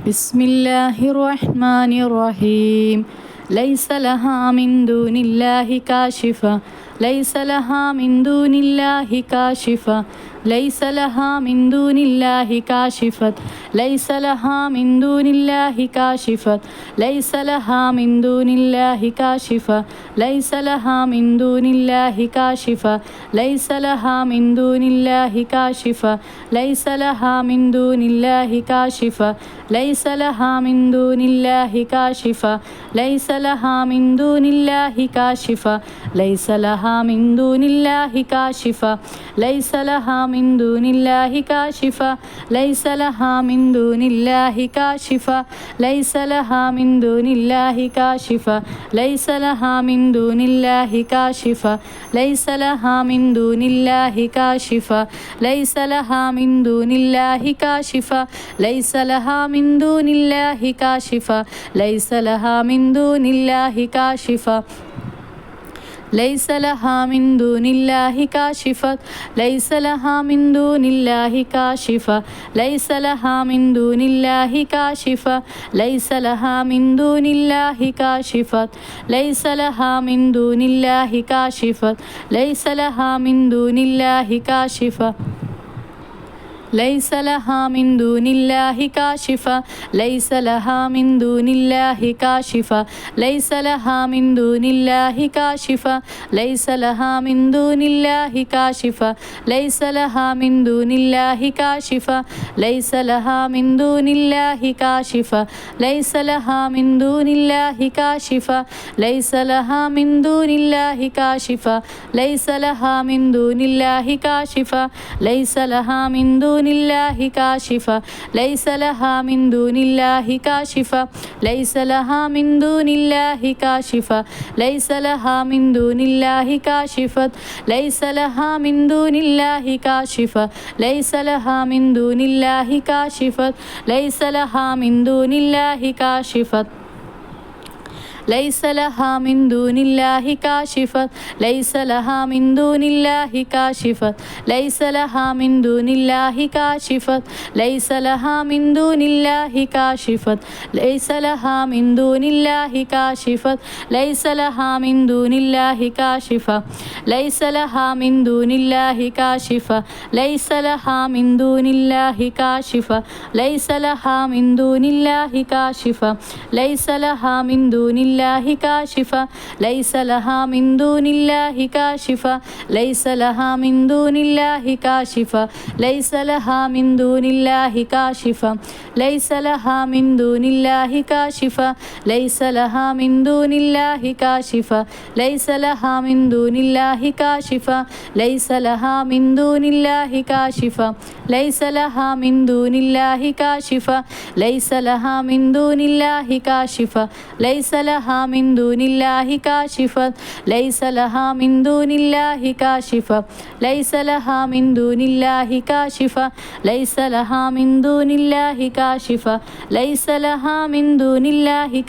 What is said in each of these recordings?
بسم الله الرحمن الرحيم ليس لها من دون الله كاشفة ليس لها من دون الله كاشفة ليس لها من دون الله كاشفة ليس لها من دون الله كاشفة ليس لها من دون الله كاشفة ليس لها من دون الله كاشفة ليس لها من دون الله كاشفة ليس لها من دون الله كاشفة ليس لها من دون الله كاشفة ليس لها من دون الله كاشفة ليس لها من دون الله كاشفة ليس لها من دون الله كاشفة ليس لها من دون الله كاشفة ليس لها من دون الله كاشفة ليس لها من دون الله كاشفة ليس لها من دون الله كاشفة ليس لها من دون الله كاشفة ليس لها من دون الله كاشفة ليس لها من دون الله كاشفة. ليس لها من دون الله كاشفة. ليس لها من دون الله كاشفة. ليس لها من دون الله كاشفة. ليس لها من دون الله كاشفة. ليس لها من دون الله كاشفة. ليس لها من دون الله كاشفة. ليس لها من دون الله كاشفة ليس لها من دون الله كاشفة ليس لها من دون الله كاشفة ليس لها من دون الله كاشفة ليس لها من دون الله كاشفة ليس لها من دون الله كاشفة ليس لها من دون الله كاشفة ليس لها من دون الله كاشفة ليس لها من دون الله كاشفة ليس لها من دون دون الله كاشفة. ليس لها من دون الله كاشفة. ليس لها من دون الله كاشفة. ليس لها من دون الله كاشفة. ليس لها من دون الله كاشفة. ليس لها من دون الله كاشفة. ليس لها من دون الله كاشفة. ليس لها من دون الله كاشفة ليس لها من دون الله كاشفة ليس لها من دون الله كاشفة ليس لها من دون الله كاشفة ليس لها من دون الله كاشفة ليس لها من دون الله كاشفة ليس لها من دون الله كاشفة ليس لها من دون الله كاشفة ليس لها من دون الله كاشفة ليس لها من دون الله الله كاشفة ليس لها من دون الله كاشفة ليس لها من دون الله كاشفة ليس لها من دون الله كاشفة ليس لها من دون الله كاشفة ليس لها من دون الله كاشفة ليس لها من دون الله كاشفة ليس لها من دون الله كاشفة ليس لها من دون الله كاشفة ليس لها من دون الله كاشفة ليس لها من دون الله كاشفة ليس لها من دون الله كاشفة ليس لها من دون الله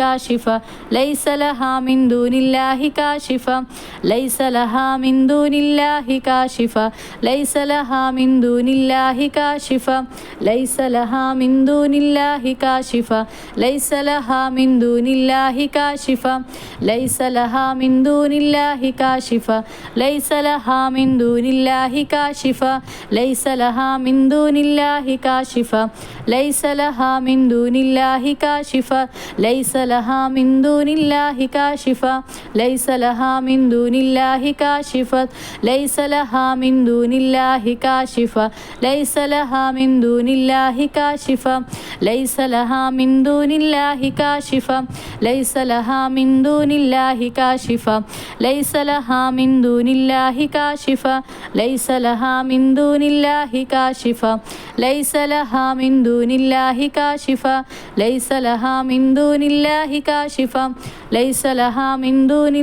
كاشفة ليس لها من دون الله كاشفة ليس لها من دون الله كاشفة ليس Альфа ليس لها من دون الله كاشفة ليس لها من دون الله كاشفة ليس لها من دون الله كاشفة ليس لها من دون الله كاشفة ليس لها من دون الله كاشفة ليس لها من دون الله كاشفة ليس لها من دون الله كاشفة ليس لها من دون الله كاشفة ليس لها من دون الله كاشفة ليس لها من دون الله كاشفة ليس لها من دون الله كاشفة ليس لها من دون الله كاشفة ليس لها من دون الله كاشفة ليس لها من دون الله كاشفة ليس لها من دون الله كاشفة ليس لها من دون الله كاشفة ليس لها من دون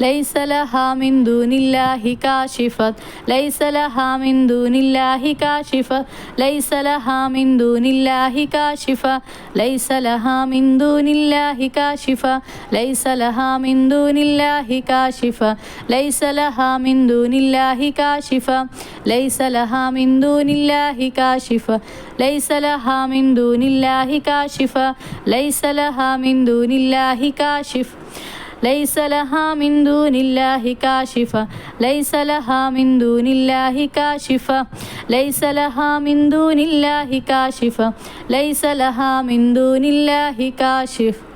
ليس لها من دون الله كاشفة. ليس لها من دون الله كاشفة. ليس لها من دون الله كاشفة. ليس لها من دون الله كاشفة. ليس لها من دون الله كاشفة. ليس لها من دون الله كاشفة. ليس لها من دون الله كاشفة. ليس لها من دون الله كاشفة. ليس لها من دون الله كاشف ليس لها من دون الله كاشفة. ليس لها من دون الله كاشفة. ليس لها من دون الله كاشفة. ليس لها من دون الله كاشف.